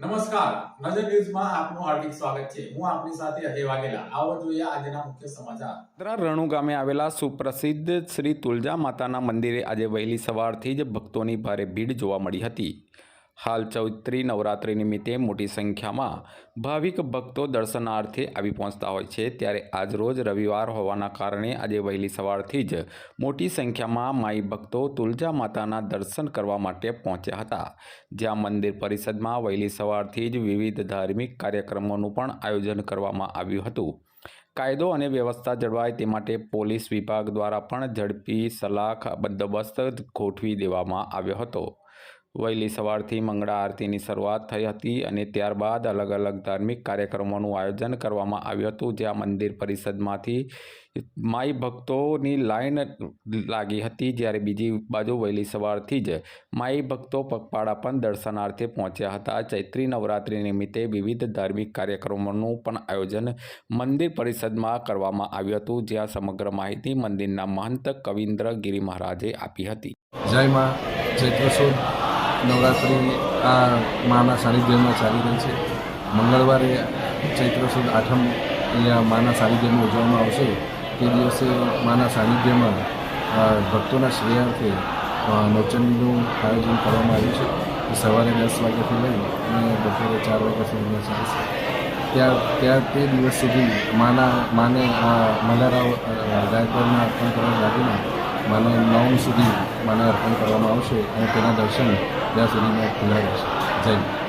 નમસ્કાર. નજર ન્યૂઝમાં આપનું હાર્દિક સ્વાગત છે. હું આપની સાથે અજય વાઘેલા. આવો જોઈએ આજના મુખ્ય સમાચાર. રણુ ગામે આવેલા સુપ્રસિદ્ધ શ્રી તુલજા માતાના મંદિરે આજે વહેલી સવારથી જ ભક્તોની ભારે ભીડ જોવા મળી હતી. હાલ ચૌત્રી નવરાત્રિ નિમિત્તે મોટી સંખ્યામાં ભાવિક ભક્તો દર્શનાર્થે આવી પહોંચતા હોય છે. ત્યારે આજરોજ રવિવાર હોવાના કારણે આજે વહેલી સવારથી જ મોટી સંખ્યામાં માઈ ભક્તો તુલજા માતાના દર્શન કરવા માટે પહોંચ્યા હતા. જ્યાં મંદિર પરિષદમાં વહેલી સવારથી જ વિવિધ ધાર્મિક કાર્યક્રમોનું પણ આયોજન કરવામાં આવ્યું હતું. કાયદો અને વ્યવસ્થા જળવાય તે માટે પોલીસ વિભાગ દ્વારા પણ ઝડપી સલાખ બંદોબસ્ત ગોઠવી દેવામાં આવ્યો હતો. વહેલી સવારથી મંગળા આરતીની શરૂઆત થઈ હતી અને ત્યારબાદ અલગ અલગ ધાર્મિક કાર્યક્રમોનું આયોજન કરવામાં આવ્યું હતું, જ્યાં મંદિર પરિષદમાંથી માઈ ભક્તોની લાઈન લાગી હતી, જ્યારે બીજી બાજુ વહેલી સવારથી જ માઈ ભક્તો પગપાળા પણ દર્શનાર્થે પહોંચ્યા હતા. ચૈત્રી નવરાત્રિ નિમિત્તે વિવિધ ધાર્મિક કાર્યક્રમોનું પણ આયોજન મંદિર પરિષદમાં કરવામાં આવ્યું હતું, જ્યાં સમગ્ર માહિતી મંદિરના મહંત કવિન્દ્ર ગિરી મહારાજે આપી હતી. જય માં ચૈત્ર નવરાત્રિ આ માના સાનિધ્યમાં ચાલી રહી છે. મંગળવારે ચૈત્ર સુદ આઠમ અહીંયા માના સાનિધ્યમાં ઉજવવામાં આવશે. તે દિવસે માના સાનિધ્યમાં ભક્તોના શ્રેયાર્થે અ, નવચંડીનું આયોજન કરવામાં આવ્યું છે. સવારે દસ વાગ્યાથી લઈ અને બપોરે ચાર વાગ્યા સુધીમાં ચાલશે ત્યાં ત્યાં તે દિવસ સુધી માના માને આ મલારાવ અ, ગાયકવાડના અર્પણ કરવા લાગીને માને નવમી સુધી માને અર્પણ કરવામાં આવશે અને તેના દર્શન ત્યાં સુધીમાં ખુલ્લા રહેશે જય.